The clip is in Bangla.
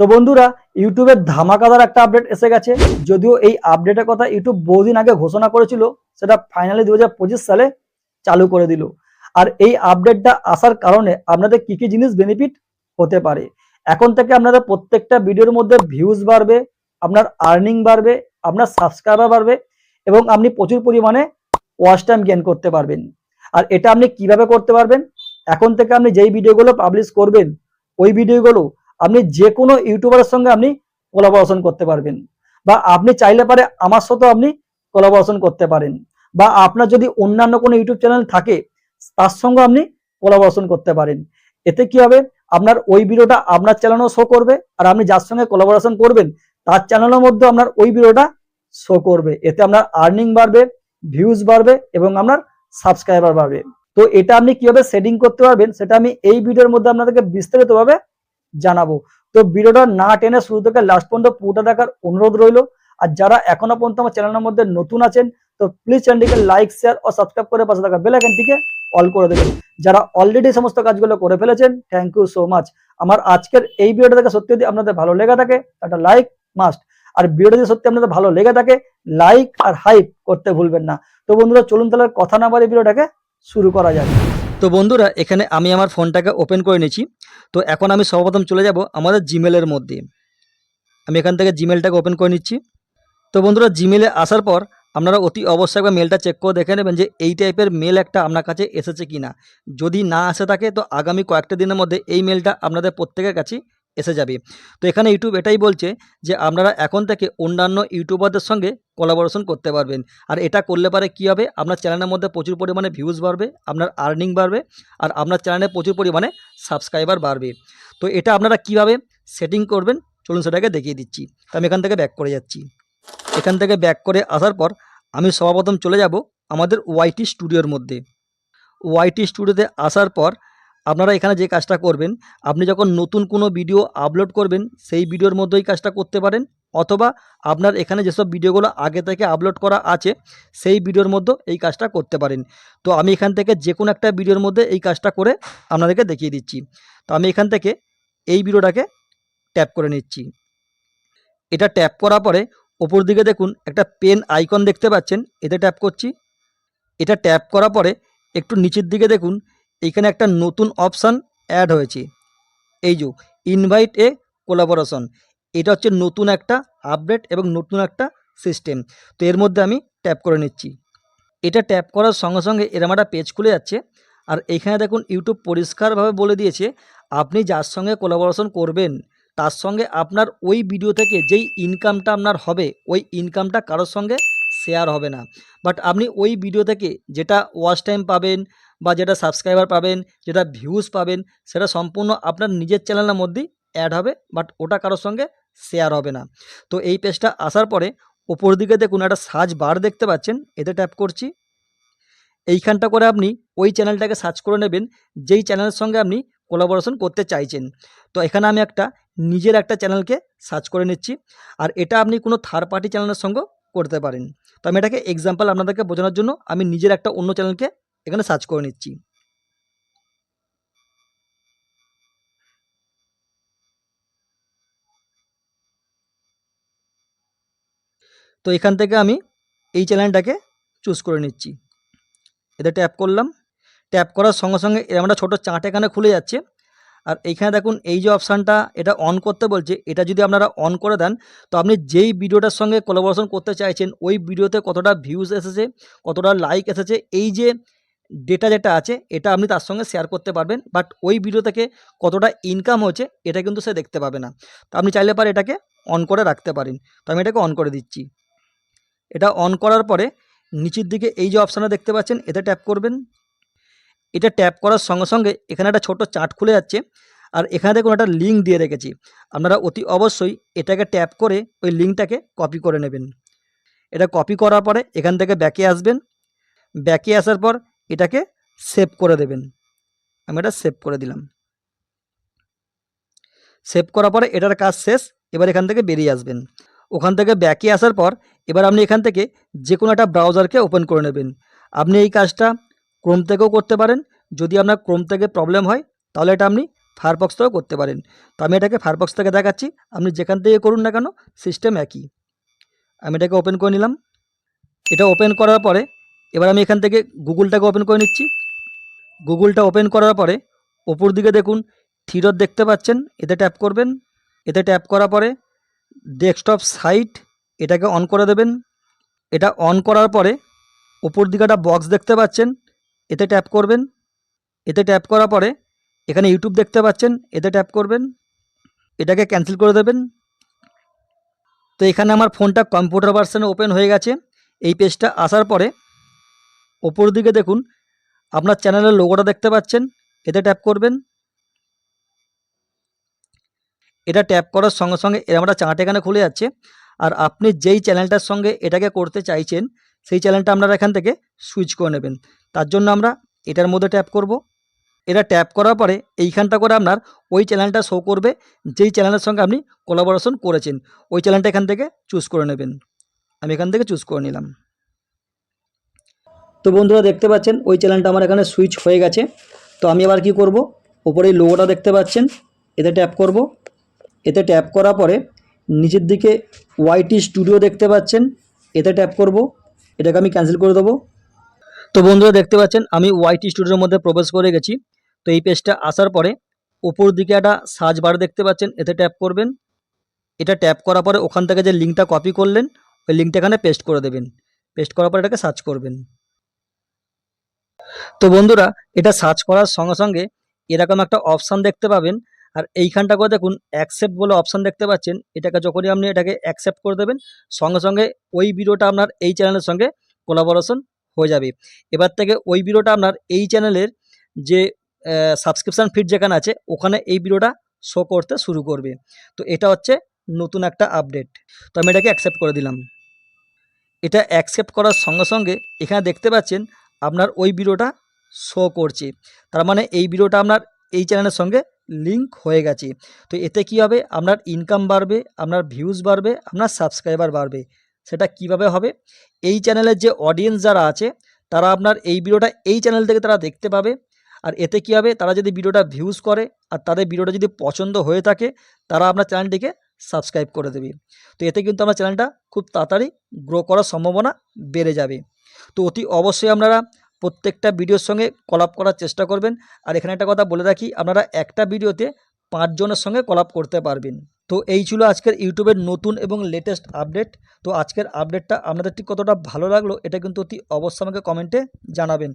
তো বন্ধুরা ইউটিউবের ধামাকাদার একটা আপডেট এসে গেছে। যদিও এই আপডেটের কথা ইউটিউব বহুদিন আগে ঘোষণা করেছিল, সেটা ফাইনালি দু হাজার পঁচিশ সালে চালু করে দিল। আর এই আপডেটটা আসার কারণে আপনাদের কি কি জিনিস বেনিফিট হতে পারে? এখন থেকে আপনাদের প্রত্যেকটা ভিডিওর মধ্যে ভিউজ বাড়বে, আপনার আর্নিং বাড়বে, আপনার সাবস্ক্রাইবার বাড়বে, এবং আপনি প্রচুর পরিমাণে ওয়াচ টাইম গেন করতে পারবেন। আর এটা আপনি কীভাবে করতে পারবেন? এখন থেকে আপনি যেই ভিডিওগুলো পাবলিশ করবেন, ওই ভিডিওগুলো আপনি যে কোনো ইউটিউবারের সঙ্গে আপনি কোলাবোরেশন করতে পারবেন। বা আপনি চাইলে পারে আমার সাথেও আপনি কোলাবোরেশন করতে পারেন। বা আপনার যদি অন্যান্য কোনো ইউটিউব চ্যানেল থাকে, তার সঙ্গে আপনি কোলাবোরেশন করতে পারেন। এতে কি হবে? আপনার ওই ভিডিওটা আপনার চ্যানেলও শো করবে, আর আপনি যার সঙ্গে কোলাবোরেশন করবেন, তার চ্যানেলের মধ্যে আপনার ওই ভিডিওটা শো করবে। এতে আপনার আর্নিং বাড়বে ভিউজ বাড়বে, এবং আপনার সাবস্ক্রাইবার বাড়বে। তো এটা আপনি কীভাবে সেটিং করতে পারবেন, সেটা আমি এই ভিডিওর মধ্যে আপনাদেরকে বিস্তারিতভাবে জানাব। তো ভিডিওটা না টেনে শুরু থেকে লাস্ট পর্যন্ত পুরোটা দেখার অনুরোধ রইল। আর যারা এখনও পর্যন্ত আমার চ্যানেলের মধ্যে নতুন আছেন, তো প্লিজ চ্যানেলটিকে লাইক শেয়ার ও সাবস্ক্রাইব করে পাশে থাকা বেল আইকনটিকে অল করে দেবেন। যারা অলরেডি সমস্ত কাজগুলো করে ফেলেছেন থ্যাংক ইউ সো মাচ আমার আজকের এই ভিডিওটা দেখে সত্যি যদি আপনাদের ভালো লেগে থাকে একটা লাইক মাস্ট আর ভিডিওটা যদি সত্যি আপনাদের ভালো লেগে থাকে লাইক আর হাইপ করতে ভুলবেন না। তো বন্ধুরা, চলুন তাহলে কথা না বলে ভিডিওটাকে শুরু করা যাক। তো বন্ধুরা, এখানে আমি আমার ফোনটাকে ওপেন করে নিয়েছি। তো এখন আমি সর্বপ্রথম চলে যাব আমাদের জিমেলের মধ্যে। আমি এখান থেকে জিমেলটাকে ওপেন করে নিচ্ছি। তো বন্ধুরা জিমেলে আসার পর আপনারা অতি অবশ্যই একবার মেলটা চেক করে দেখে নেবেন যে এই টাইপের মেল একটা আপনার কাছে এসেছে কি না যদি না আসে থাকে, তো আগামী কয়েকটা দিনের মধ্যে এই মেলটা আপনাদের প্রত্যেকের কাছে এসে যাবে। তো এখানে ইউটিউব এটাই বলছে যে, আপনারা এখন থেকে অন্যান্য ইউটিউবারদের সঙ্গে কোলাবোরেশন করতে পারবেন। আর এটা করলে পারে কী হবে? আপনার চ্যানেলের মধ্যে প্রচুর পরিমাণে ভিউজ বাড়বে, আপনার আর্নিং বাড়বে, আর আপনার চ্যানেলে প্রচুর পরিমাণে সাবস্ক্রাইবার বাড়বে। তো এটা আপনারা কীভাবে সেটিং করবেন? চলুন সেটাকে দেখিয়ে দিচ্ছি। তো আমি এখান থেকে ব্যাক করে যাচ্ছি। এখান থেকে ব্যাক করে আসার পর আমি সর্বপ্রথম চলে যাব আমাদের ওয়াইটি স্টুডিওর মধ্যে। ওয়াইটি স্টুডিওতে আসার পর আপনারা এখানে যে কাজটা করবেন, আপনি যখন নতুন কোনো ভিডিও আপলোড করবেন, সেই ভিডিওর মধ্যেই কাজটা করতে পারেন, অথবা আপনার এখানে যেসব ভিডিওগুলো আগে থেকে আপলোড করা আছে, সেই ভিডিওর মধ্যে এই কাজটা করতে পারেন। তো আমি এখান থেকে যে কোনো একটা ভিডিওর মধ্যে এই কাজটা করে আপনাদেরকে দেখিয়ে দিচ্ছি। তো আমি এখান থেকে এই ভিডিওটাকে ট্যাপ করে নিচ্ছি। এটা ট্যাপ করার পরে ওপর দিকে দেখুন, একটা পেন আইকন দেখতে পাচ্ছেন, এতে ট্যাপ করছি। এটা ট্যাপ করার পরে একটু নিচের দিকে দেখুন এখানে একটা নতুন অপশান অ্যাড হয়েছে। এই যে ইনভাইট এ কোলাবোরেশন এটা হচ্ছে নতুন একটা আপডেট এবং নতুন একটা সিস্টেম তো এর মধ্যে আমি ট্যাপ করে নিচ্ছি। এটা ট্যাপ করার সঙ্গে সঙ্গে এরম একটা পেজ খুলে যাচ্ছে। আর এখানে দেখুন ইউটিউব পরিষ্কারভাবে বলে দিয়েছে, আপনি যার সঙ্গে কোলাবোরেশন করবেন, তার সঙ্গে আপনার ওই ভিডিও থেকে যেই ইনকামটা আপনার হবে, ওই ইনকামটা কারোর সঙ্গে শেয়ার হবে না। বাট আপনি ওই ভিডিও থেকে যেটা ওয়াচ টাইম পাবেন বা যেটা সাবস্ক্রাইবার পাবেন, যেটা ভিউজ পাবেন, সেটা সম্পূর্ণ আপনার নিজের চ্যানেলের মধ্যেই অ্যাড হবে বাট ওটা কারোর সঙ্গে শেয়ার হবে না। তো এই পেজটা আসার পরে ওপর দিকে দেখুন একটা সার্চ বার দেখতে পাচ্ছেন, এতে ট্যাপ করছি। এইখানটা করে আপনি ওই চ্যানেলটাকে সার্চ করে নেবেন, যেই চ্যানেলের সঙ্গে আপনি কোলাবোরেশন করতে চাইছেন। তো এখানে আমি একটা নিজের একটা চ্যানেলকে সার্চ করে নিচ্ছি, আর এটা আপনি কোনো থার্ড পার্টি চ্যানেলের সঙ্গে করতে পারেন। তো আমি এটাকে এক্সাম্পল আপনাদেরকে বোঝানোর জন্য আমি নিজের একটা অন্য চ্যানেলকে এখানে সার্চ করে নিচ্ছি। তো এখান থেকে আমি এই চ্যানেলটাকে চুজ করে নিচ্ছি। এতে ট্যাপ করলাম। ট্যাপ করার সঙ্গে সঙ্গে এরকম একটা ছোটো চার্ট এখানে খুলে যাচ্ছে। আর এইখানে দেখুন, এই যে অপশানটা এটা অন করতে বলছে। এটা যদি আপনারা অন করে দেন, তো আপনি যেই ভিডিওটার সঙ্গে কোলাবোরেশন করতে চাইছেন, ওই ভিডিওতে কতটা ভিউজ এসেছে, কতটা লাইক এসেছে, এই যে ডেটা যেটা আছে, এটা আপনি তার সঙ্গে শেয়ার করতে পারবেন। বাট ওই ভিডিও থেকে কতটা ইনকাম হচ্ছে এটা কিন্তু সে দেখতে পাবে না। তো আপনি চাইলে পারে এটাকে অন করে রাখতে পারেন। তো আমি এটাকে অন করে দিচ্ছি। এটা অন করার পরে নিচের দিকে এই যে অপশানটা দেখতে পাচ্ছেন এতে ট্যাপ করবেন। এটা ট্যাপ করার সঙ্গে সঙ্গে এখানে একটা ছোট চার্ট খুলে যাচ্ছে। আর এখানে দেখুন একটা লিঙ্ক দিয়ে রেখেছি। আপনারা অতি অবশ্যই এটাকে ট্যাপ করে ওই লিঙ্কটাকে কপি করে নেবেন। এটা কপি করার পরে এখান থেকে ব্যাকে আসবেন। ব্যাকে আসার পর এটাকে সেভ করে দেবেন। আমি এটা সেভ করে দিলাম। সেভ করার পরে এটার কাজ শেষ, এবার এখান থেকে বেরিয়ে আসবেন। ওখান থেকে ব্যাকে আসার পর এবার আপনি এখান থেকে যে কোনো একটা ব্রাউজারকে ওপেন করে নেবেন। আপনি এই কাজটা ক্রোম থেকেও করতে পারেন। যদি আপনার ক্রোম থেকে প্রবলেম হয়, তাহলে এটা আপনি ফায়ারবক্স থেকেও করতে পারেন। তো আমি এটাকে ফায়ারবক্স থেকে দেখাচ্ছি। আপনি যেখান থেকে করুন না কেন সিস্টেম একই। আমি এটাকে ওপেন করে নিলাম। এটা ওপেন করার পরে এবার আমি এখান থেকে গুগলটাকে ওপেন করে নিচ্ছি। গুগলটা ওপেন করার পরে ওপর দিকে দেখুন থিরত দেখতে পাচ্ছেন, এতে ট্যাপ করবেন। এতে ট্যাপ করার পরে ডেস্কটপ সাইট এটাকে অন করে দেবেন। এটা অন করার পরে ওপর দিকে একটা বক্স দেখতে পাচ্ছেন, এতে ট্যাপ করবেন। এতে ট্যাপ করার পরে এখানে ইউটিউব দেখতে পাচ্ছেন, এতে ট্যাপ করবেন। এটাকে ক্যান্সেল করে দেবেন। তো এখানে আমার ফোনটা কম্পিউটার ভার্সানে ওপেন হয়ে গেছে। এই পেজটা আসার পরে ওপর দিকে দেখুন, আপনার চ্যানেলের লোগোটা দেখতে পাচ্ছেন, এতে ট্যাপ করবেন। এটা ট্যাপ করার সঙ্গে সঙ্গে এরকম একটা চাঁট এখানে খুলে যাচ্ছে। আর আপনি যেই চ্যানেলটার সঙ্গে এটাকে করতে চাইছেন, সেই চ্যানেলটা আপনারা এখান থেকে সুইচ করে নেবেন। তার জন্য আমরা এটার মধ্যে ট্যাপ করব। এটা ট্যাপ করার পরে এইখানটা করে আপনার ওই চ্যানেলটা শো করবে, যেই চ্যানেলের সঙ্গে আপনি কোলাবোরেশন করেছেন, ওই চ্যানেলটা এখান থেকে চুজ করে নেবেন। আমি এখান থেকে চুজ করে নিলাম। তো বন্ধুরা দেখতে পাচ্ছেন, ওই চ্যানেলটা আমার এখানে সুইচ হয়ে গেছে। তো আমি আবার কি করব? ওপরে এই লোগোটা দেখতে পাচ্ছেন, এতে ট্যাপ করব। এতে ট্যাপ করার পরে নিচের দিকে ওয়াইটি স্টুডিও দেখতে পাচ্ছেন, এতে ট্যাপ করব। এটাকে আমি ক্যান্সেল করে দেবো। তো বন্ধুরা দেখতে পাচ্ছেন, আমি ওয়াইটি স্টুডিওর মধ্যে প্রবেশ করে গেছি। তো এই পেজটা আসার পরে ওপর দিকে একটা সার্চ বার দেখতে পাচ্ছেন, এতে ট্যাপ করবেন। এটা ট্যাপ করার পরে ওখান থেকে যে লিঙ্কটা কপি করলেন, ওই লিঙ্কটা এখানে পেস্ট করে দেবেন। পেস্ট করার পরে এটাকে সার্চ করবেন। তো বন্ধুরা, এটা সার্চ করার সঙ্গে সঙ্গে এরকম একটা অপশান দেখতে পাবেন। আর এইখানটা করে দেখুন অ্যাকসেপ্ট বলে অপশান দেখতে পাচ্ছেন। এটাকে যখনই আপনি এটাকে অ্যাকসেপ্ট করে দেবেন, সঙ্গে সঙ্গে ওই ভিডিওটা আপনার এই চ্যানেলের সঙ্গে কোলাবোরেশন হয়ে যাবে। এবার থেকে ওই ভিডিওটা আপনার এই চ্যানেলের যে সাবস্ক্রিপশান ফিড যেখানে আছে, ওখানে এই ভিডিওটা শো করতে শুরু করবে। তো এটা হচ্ছে নতুন একটা আপডেট তো আমি এটাকে অ্যাকসেপ্ট করে দিলাম। এটা অ্যাকসেপ্ট করার সঙ্গে সঙ্গে এখানে দেখতে পাচ্ছেন আপনার ওই ভিডিওটা শো করছে। তার মানে এই ভিডিওটা আপনার এই চ্যানেলের সঙ্গে লিঙ্ক হয়ে গেছে। তো এতে কি হবে? আপনার ইনকাম বাড়বে, আপনার ভিউজ বাড়বে, আপনার সাবস্ক্রাইবার বাড়বে। সেটা কীভাবে হবে? এই চ্যানেলের যে অডিয়েন্স যারা আছে, তারা আপনার এই ভিডিওটা এই চ্যানেল থেকে তারা দেখতে পাবে। আর এতে কী হবে? তারা যদি ভিডিওটা ভিউজ করে, আর তাদের ভিডিওটা যদি পছন্দ হয়ে থাকে, তারা আপনার চ্যানেলটিকে সাবস্ক্রাইব করে দেবে। তো এতে কিন্তু আমার চ্যানেলটা খুব তাড়াতাড়ি গ্রো করার সম্ভাবনা বেড়ে যাবে। তো অতি অবশ্যই আপনারা প্রত্যেকটা ভিডিওর সঙ্গে কলাপ করার চেষ্টা করবেন। আর এখানে একটা কথা বলে রাখি, আপনারা একটা ভিডিওতে পাঁচজনের সঙ্গে কলাপ করতে পারবেন। তো এই ছিল আজকের ইউটিউবের নতুন এবং লেটেস্ট আপডেট তো আজকের আপডেটটা আপনাদের ঠিক কতটা ভালো লাগল, এটা কিন্তু অতি অবশ্যই আমাকে কমেন্টে জানাবেন।